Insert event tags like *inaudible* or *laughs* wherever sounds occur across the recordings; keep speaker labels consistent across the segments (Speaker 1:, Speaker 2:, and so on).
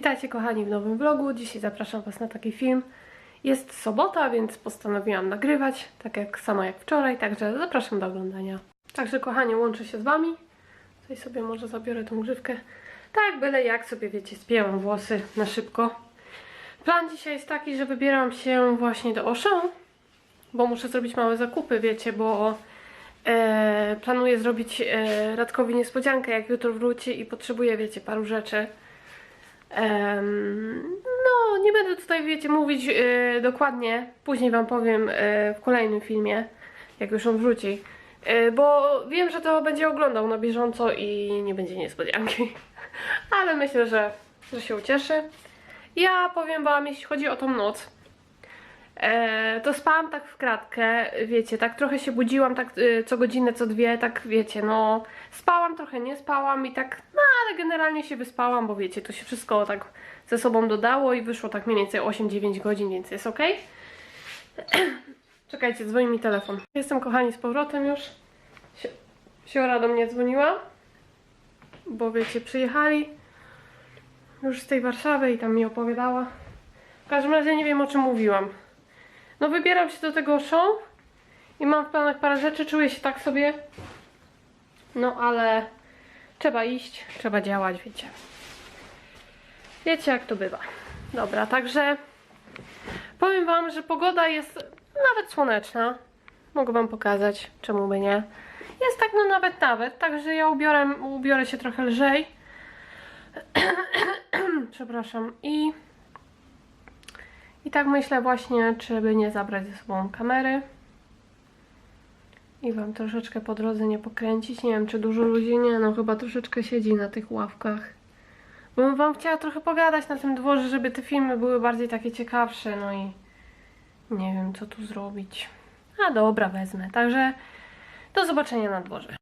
Speaker 1: Witajcie kochani w nowym vlogu. Dzisiaj zapraszam Was na taki film. Jest sobota, więc postanowiłam nagrywać, tak jak samo jak wczoraj, także zapraszam do oglądania. Także kochani, łączę się z Wami. Tutaj sobie może zabiorę tą grzywkę. Tak, byle jak sobie wiecie, spięłam włosy na szybko. Plan dzisiaj jest taki, że wybieram się właśnie do Auchan, bo muszę zrobić małe zakupy, wiecie, bo e, planuję zrobić e, Radkowi niespodziankę, jak jutro wróci i potrzebuję, wiecie, paru rzeczy. No, nie będę tutaj, wiecie, mówić e, dokładnie. Później Wam powiem e, w kolejnym filmie, jak już on wróci. E, bo wiem, że to będzie oglądał na bieżąco i nie będzie niespodzianki. *laughs* Ale myślę, że, że się ucieszy. Ja powiem Wam, jeśli chodzi o tą noc, e, to spałam tak w kratkę, wiecie, tak trochę się budziłam, tak e, co godzinę, co dwie, tak wiecie, no spałam, trochę nie spałam i tak, no ale generalnie się wyspałam, bo wiecie, to się wszystko tak ze sobą dodało i wyszło tak mniej więcej 8-9 godzin, więc jest ok. *clears throat* Czekajcie, dzwoni mi telefon. Jestem kochani z powrotem już. Si- Siora do mnie dzwoniła, bo wiecie, przyjechali już z tej Warszawy i tam mi opowiadała. W każdym razie nie wiem o czym mówiłam. No wybieram się do tego show i mam w planach parę rzeczy, czuję się tak sobie. No ale trzeba iść, trzeba działać, wiecie. Wiecie jak to bywa. Dobra, także powiem wam, że pogoda jest nawet słoneczna. Mogę wam pokazać, czemu by nie. Jest tak no nawet nawet, także ja ubiorę, ubiorę się trochę lżej. *clears throat* Przepraszam. I i tak myślę właśnie, czy by nie zabrać ze sobą kamery i wam troszeczkę po drodze nie pokręcić. Nie wiem, czy dużo ludzi nie, no chyba troszeczkę siedzi na tych ławkach. Bo wam chciała trochę pogadać na tym dworze, żeby te filmy były bardziej takie ciekawsze, no i nie wiem, co tu zrobić. A dobra, wezmę. Także do zobaczenia na dworze.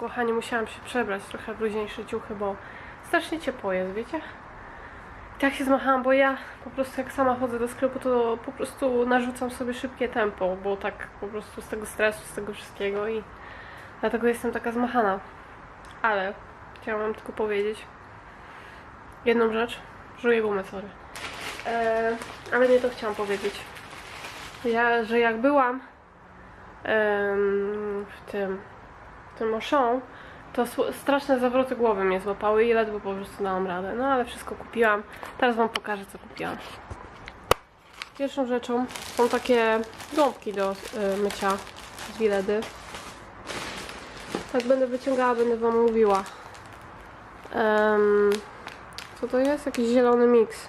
Speaker 1: Kochani. Musiałam się przebrać trochę w luźniejsze ciuchy, bo strasznie ciepło jest, wiecie? I tak się zmachałam, bo ja po prostu jak sama chodzę do sklepu, to po prostu narzucam sobie szybkie tempo, bo tak po prostu z tego stresu, z tego wszystkiego i dlatego jestem taka zmachana. Ale chciałam tylko powiedzieć jedną rzecz. Żuję gumę, sorry. E, ale nie to chciałam powiedzieć. Ja, że jak byłam w tym Auchan, to straszne zawroty głowy mnie złapały i ledwo po prostu dałam radę. No ale wszystko kupiłam. Teraz wam pokażę, co kupiłam. Pierwszą rzeczą są takie gąbki do y, mycia z Wiledy. Tak będę wyciągała, będę wam mówiła. Em, co to jest? Jakiś zielony miks.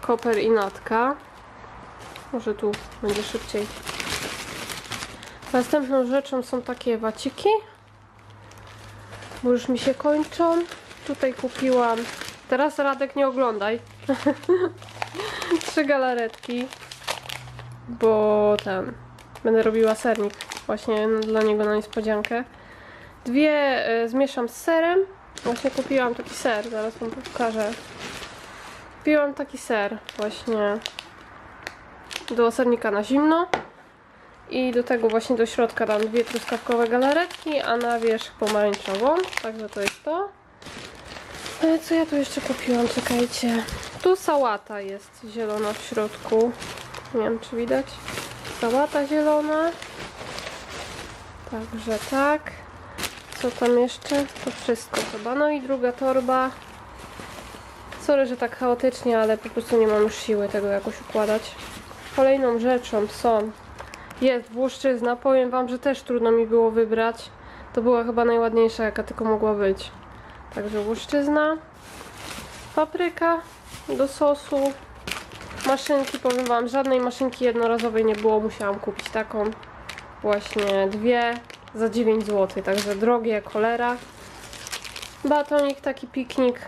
Speaker 1: Koper i natka. Może tu będzie szybciej. Następną rzeczą są takie waciki, bo już mi się kończą. Tutaj kupiłam, teraz Radek nie oglądaj, *laughs* trzy galaretki, bo ten, będę robiła sernik właśnie dla niego na niespodziankę. Dwie y, zmieszam z serem, właśnie kupiłam taki ser, zaraz wam pokażę. Kupiłam taki ser właśnie do sernika na zimno. I do tego właśnie do środka dam dwie truskawkowe galaretki, a na wierzch pomarańczową. Także to jest to. E, Co ja tu jeszcze kupiłam? Czekajcie. Tu sałata jest zielona w środku. Nie wiem, czy widać. Sałata zielona. Także tak. Co tam jeszcze? To wszystko chyba. No i druga torba. Sorry, że tak chaotycznie, ale po prostu nie mam już siły tego jakoś układać. Kolejną rzeczą są jest włoszczyzna. Powiem Wam, że też trudno mi było wybrać. To była chyba najładniejsza, jaka tylko mogła być. Także włoszczyzna, papryka do sosu, maszynki. Powiem Wam, żadnej maszynki jednorazowej nie było. Musiałam kupić taką. Właśnie dwie za 9 zł. Także drogie, cholera. Batonik, taki piknik.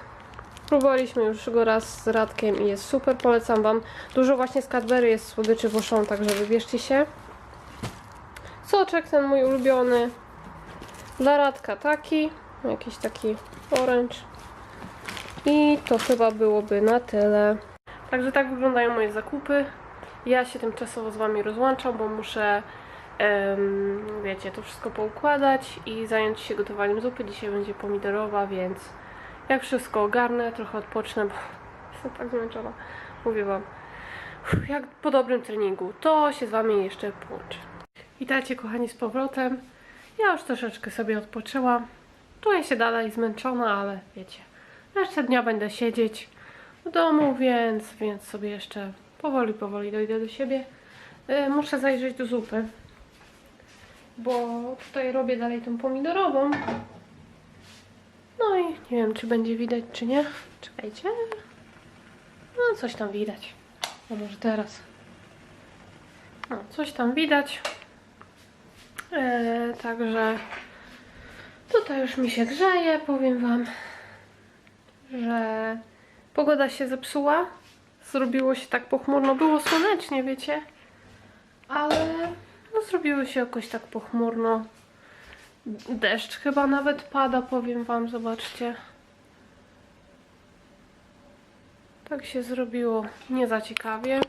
Speaker 1: Próbowaliśmy już go raz z Radkiem i jest super. Polecam Wam. Dużo właśnie z Cadbury jest słodyczy w Auchan, także wybierzcie się. Soczek ten mój ulubiony. Dla Radka taki, jakiś taki orange. I to chyba byłoby na tyle. Także tak wyglądają moje zakupy. Ja się tymczasowo z Wami rozłączam, bo muszę, wiecie, to wszystko poukładać i zająć się gotowaniem zupy. Dzisiaj będzie pomidorowa, więc jak wszystko ogarnę, trochę odpocznę, bo *laughs* jestem tak zmęczona. Mówię Wam, jak po dobrym treningu, to się z Wami jeszcze połączę. Witajcie kochani z powrotem. Ja już troszeczkę sobie odpoczęłam. Czuję się dalej zmęczona, ale wiecie, resztę dnia będę siedzieć w domu, więc, więc sobie jeszcze powoli, powoli dojdę do siebie. Y, Muszę zajrzeć do zupy, bo tutaj robię dalej tą pomidorową. No i nie wiem, czy będzie widać, czy nie. Czekajcie. No, coś tam widać. No może teraz. No, coś tam widać. E, także tutaj już mi się grzeje. Powiem Wam, że pogoda się zepsuła. Zrobiło się tak pochmurno. Było słonecznie, wiecie. Ale no, zrobiło się jakoś tak pochmurno. Deszcz chyba nawet pada, powiem Wam, zobaczcie. Tak się zrobiło nie za ciekawie.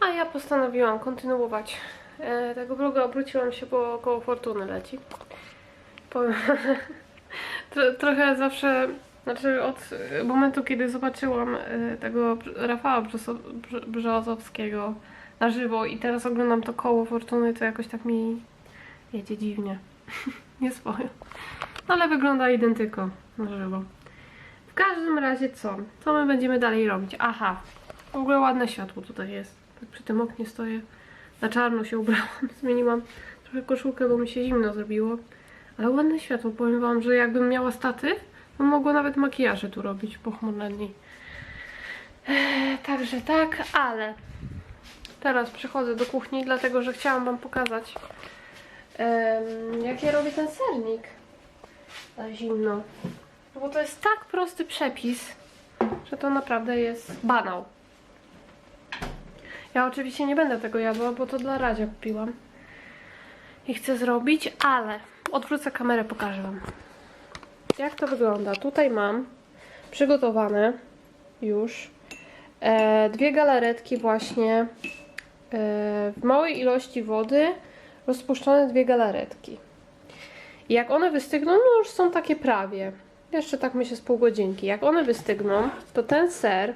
Speaker 1: A ja postanowiłam kontynuować e, tego vloga. Obróciłam się, bo koło fortuny leci. *laughs* Tro, trochę zawsze, znaczy od momentu, kiedy zobaczyłam e, tego Rafała Brzozowskiego na żywo i teraz oglądam to koło fortuny, to jakoś tak mi jedzie dziwnie. *laughs* nie swoje. Ale wygląda identyko na żywo. W każdym razie co? Co my będziemy dalej robić? Aha, w ogóle ładne światło tutaj jest. Tak przy tym oknie stoję. Na czarno się ubrałam. *laughs* Zmieniłam trochę koszulkę, bo mi się zimno zrobiło. Ale ładne światło. Powiem wam, że jakbym miała statyw, to mogło nawet makijaże tu robić pochmurne dni. Eee, także tak, ale teraz przechodzę do kuchni, dlatego że chciałam wam pokazać em, jak ja robię ten sernik na zimno. No Bo to jest tak prosty przepis, że to naprawdę jest banał. Ja oczywiście nie będę tego jadła, bo to dla Radzia kupiłam. I chcę zrobić, ale odwrócę kamerę, pokażę Wam. Jak to wygląda? Tutaj mam przygotowane już e, dwie galaretki właśnie e, w małej ilości wody rozpuszczone dwie galaretki. I jak one wystygną, no już są takie prawie. Jeszcze tak myślę z pół godzinki. Jak one wystygną, to ten ser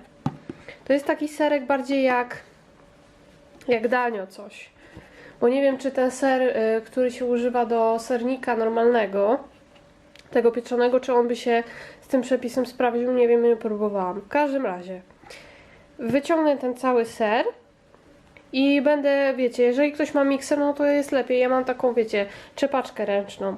Speaker 1: to jest taki serek bardziej jak jak danio coś. Bo nie wiem, czy ten ser, y, który się używa do sernika normalnego, tego pieczonego, czy on by się z tym przepisem sprawdził, nie wiem, nie próbowałam. W każdym razie wyciągnę ten cały ser i będę, wiecie, jeżeli ktoś ma mikser, no to jest lepiej. Ja mam taką, wiecie, czepaczkę ręczną.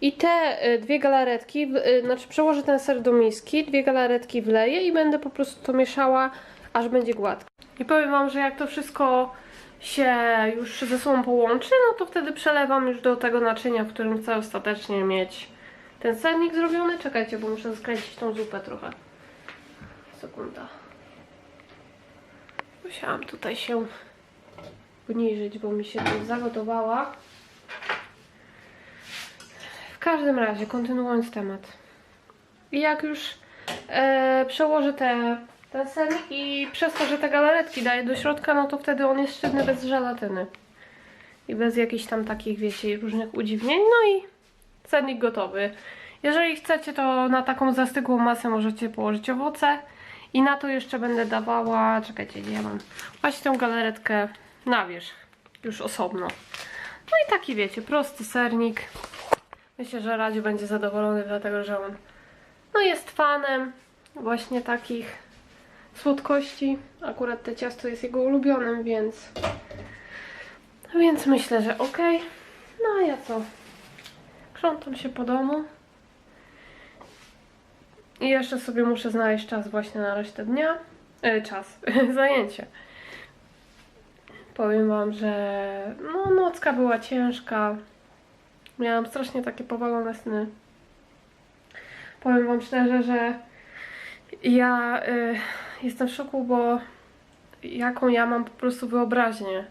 Speaker 1: I te y, dwie galaretki, y, znaczy przełożę ten ser do miski, dwie galaretki wleję i będę po prostu to mieszała, aż będzie gładko. I powiem Wam, że jak to wszystko się już ze sobą połączy, no to wtedy przelewam już do tego naczynia, w którym chcę ostatecznie mieć ten sernik zrobiony. Czekajcie, bo muszę skręcić tą zupę trochę. Sekunda. Musiałam tutaj się poniżyć, bo mi się tu zagotowała. W każdym razie, kontynuując temat. I jak już e, przełożę te, ten i przez to, że te galaretki daję do środka, no to wtedy on jest sztywny bez żelatyny. I bez jakichś tam takich, wiecie, różnych udziwnień. No i sernik gotowy. Jeżeli chcecie, to na taką zastygłą masę możecie położyć owoce. I na to jeszcze będę dawała, czekajcie, gdzie ja mam, właśnie tą galaretkę na wierzch, już osobno. No i taki, wiecie, prosty sernik. Myślę, że Radziu będzie zadowolony, dlatego że on no jest fanem właśnie takich słodkości. Akurat te ciasto jest jego ulubionym, więc więc myślę, że ok. No a ja co? Krzątam się po domu. I jeszcze sobie muszę znaleźć czas właśnie na resztę dnia. E, czas, *laughs* zajęcie. Powiem wam, że no, nocka była ciężka. Miałam strasznie takie powalone sny. Powiem wam szczerze, że ja y, jestem w szoku, bo jaką ja mam po prostu wyobraźnię.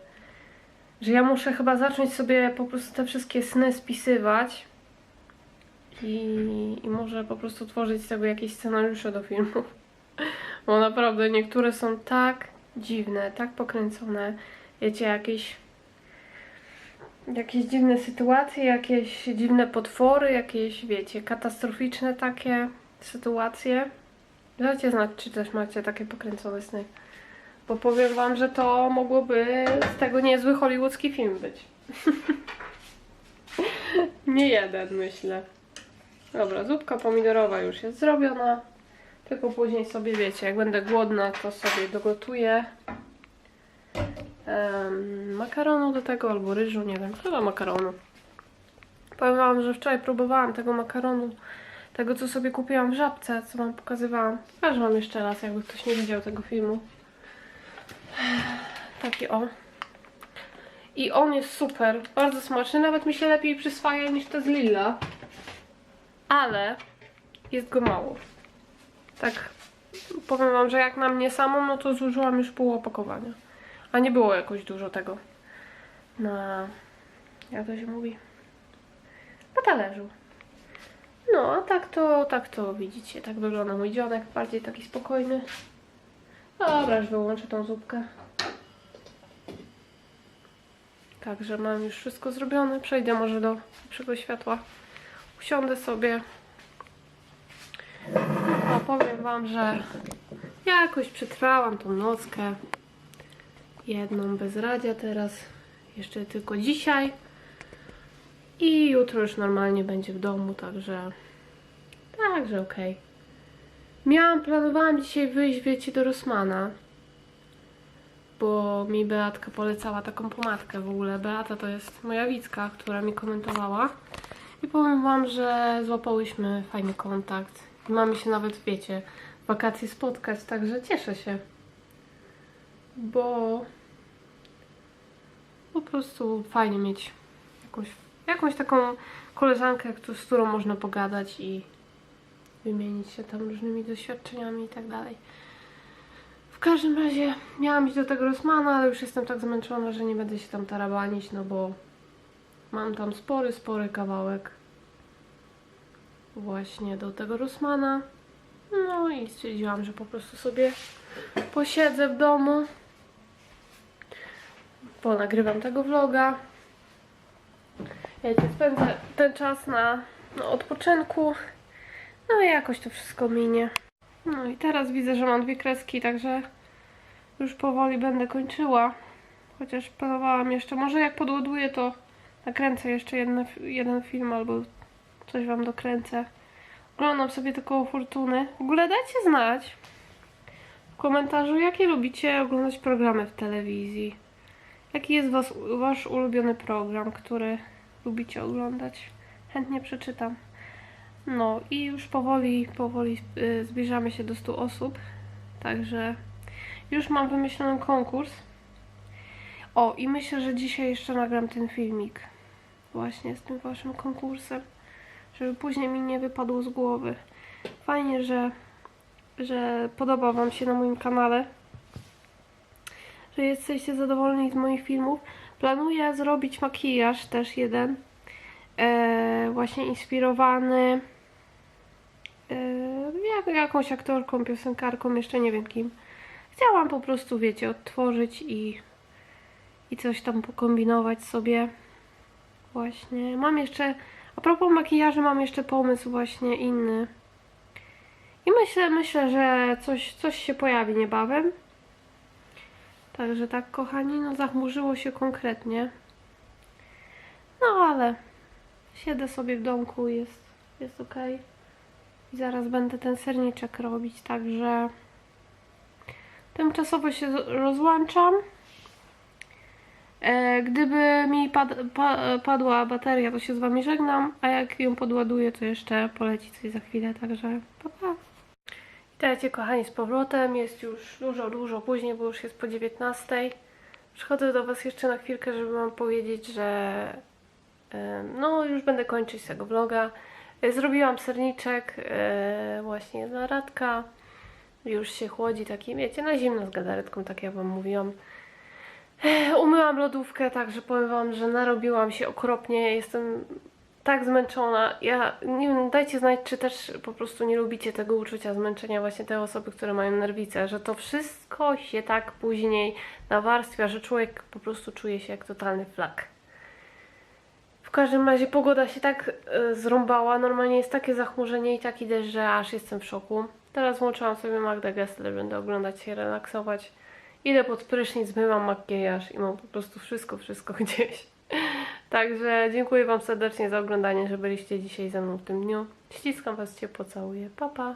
Speaker 1: że ja muszę chyba zacząć sobie po prostu te wszystkie sny spisywać i, i może po prostu tworzyć z tego jakieś scenariusze do filmów. Bo naprawdę niektóre są tak dziwne, tak pokręcone. Wiecie, jakieś jakieś dziwne sytuacje, jakieś dziwne potwory, jakieś, wiecie, katastroficzne takie sytuacje. Dajcie znać, czy też macie takie pokręcone sny. Bo powiem wam, że to mogłoby z tego niezły hollywoodzki film być. *laughs* Nie jeden, myślę. Dobra, zupka pomidorowa już jest zrobiona. Tylko później sobie wiecie, jak będę głodna, to sobie dogotuję em, makaronu do tego albo ryżu, nie wiem, chyba makaronu. Powiem wam, że wczoraj próbowałam tego makaronu, tego co sobie kupiłam w żabce, co wam pokazywałam. Pokażę wam jeszcze raz, jakby ktoś nie widział tego filmu. Taki o. I on jest super, bardzo smaczny, nawet mi się lepiej przyswaja niż te z Lilla. Ale jest go mało. Tak powiem wam, że jak na mnie samą, no to zużyłam już pół opakowania. A nie było jakoś dużo tego na, jak to się mówi, na talerzu. No, a tak to, tak to widzicie, tak wygląda mój dzionek, bardziej taki spokojny. Dobra, już wyłączę tą zupkę. Także mam już wszystko zrobione. Przejdę może do lepszego światła. Usiądę sobie. A powiem wam, że jakoś przetrwałam tą nockę. Jedną bez radzia teraz. Jeszcze tylko dzisiaj. I jutro już normalnie będzie w domu, także... Także okej. Miałam, planowałam dzisiaj wyjść, wiecie, do Rosmana. Bo mi Beatka polecała taką pomadkę w ogóle. Beata to jest moja widzka, która mi komentowała. I powiem wam, że złapałyśmy fajny kontakt. I mamy się nawet, wiecie, wakacje spotkać, także cieszę się. Bo po prostu fajnie mieć jakąś, jakąś taką koleżankę, z którą można pogadać i wymienić się tam różnymi doświadczeniami i tak dalej. W każdym razie miałam iść do tego Rosmana, ale już jestem tak zmęczona, że nie będę się tam tarabanić, no bo mam tam spory, spory kawałek właśnie do tego Rosmana. No i stwierdziłam, że po prostu sobie posiedzę w domu. Ponagrywam tego vloga. Wiecie, spędzę ten czas na, na odpoczynku. No i jakoś to wszystko minie. No i teraz widzę, że mam dwie kreski, także już powoli będę kończyła. Chociaż planowałam jeszcze, może jak podładuję, to nakręcę jeszcze jedne, jeden film albo coś wam dokręcę. Oglądam sobie koło fortuny. W ogóle dajcie znać w komentarzu, jakie lubicie oglądać programy w telewizji. Jaki jest was, wasz ulubiony program, który lubicie oglądać? Chętnie przeczytam. No i już powoli, powoli y, zbliżamy się do 100 osób. Także już mam wymyślony konkurs. O, i myślę, że dzisiaj jeszcze nagram ten filmik. Właśnie z tym waszym konkursem. Żeby później mi nie wypadło z głowy. Fajnie, że, że podoba wam się na moim kanale. Że jesteście zadowoleni z moich filmów. Planuję zrobić makijaż też jeden. E, właśnie inspirowany e, jak, jakąś aktorką, piosenkarką, jeszcze nie wiem kim. Chciałam po prostu, wiecie, odtworzyć i, i coś tam pokombinować sobie. Właśnie. Mam jeszcze, a propos makijażu, mam jeszcze pomysł właśnie inny. I myślę, myślę, że coś, coś się pojawi niebawem. Także tak, kochani, no zachmurzyło się konkretnie. No ale siedzę sobie w domku, jest, jest ok. I zaraz będę ten serniczek robić, także tymczasowo się rozłączam. E, gdyby mi pad, pa, padła bateria, to się z Wami żegnam, a jak ją podładuję, to jeszcze poleci coś za chwilę, także pa pa. Witajcie kochani z powrotem, jest już dużo, dużo później, bo już jest po 19. Przychodzę do Was jeszcze na chwilkę, żeby Wam powiedzieć, że e, no już będę kończyć tego vloga. E, Zrobiłam serniczek, e, właśnie dla Radka. Już się chłodzi taki, wiecie, na zimno z gadaretką, tak jak Wam mówiłam. Ech, Umyłam lodówkę, także powiem Wam, że narobiłam się okropnie. Jestem tak zmęczona. Ja nie wiem, dajcie znać, czy też po prostu nie lubicie tego uczucia zmęczenia, właśnie te osoby, które mają nerwice, że to wszystko się tak później nawarstwia, że człowiek po prostu czuje się jak totalny flak. W każdym razie pogoda się tak e, zrąbała, normalnie jest takie zachmurzenie i taki deszcz, że aż jestem w szoku. Teraz włączyłam sobie Magdę Gessler, będę oglądać się, relaksować. Idę pod prysznic, zmywam makijaż i mam po prostu wszystko, wszystko *laughs* gdzieś. Także dziękuję Wam serdecznie za oglądanie, że byliście dzisiaj ze mną w tym dniu. Ściskam Was ciepło, całuję. Pa, pa!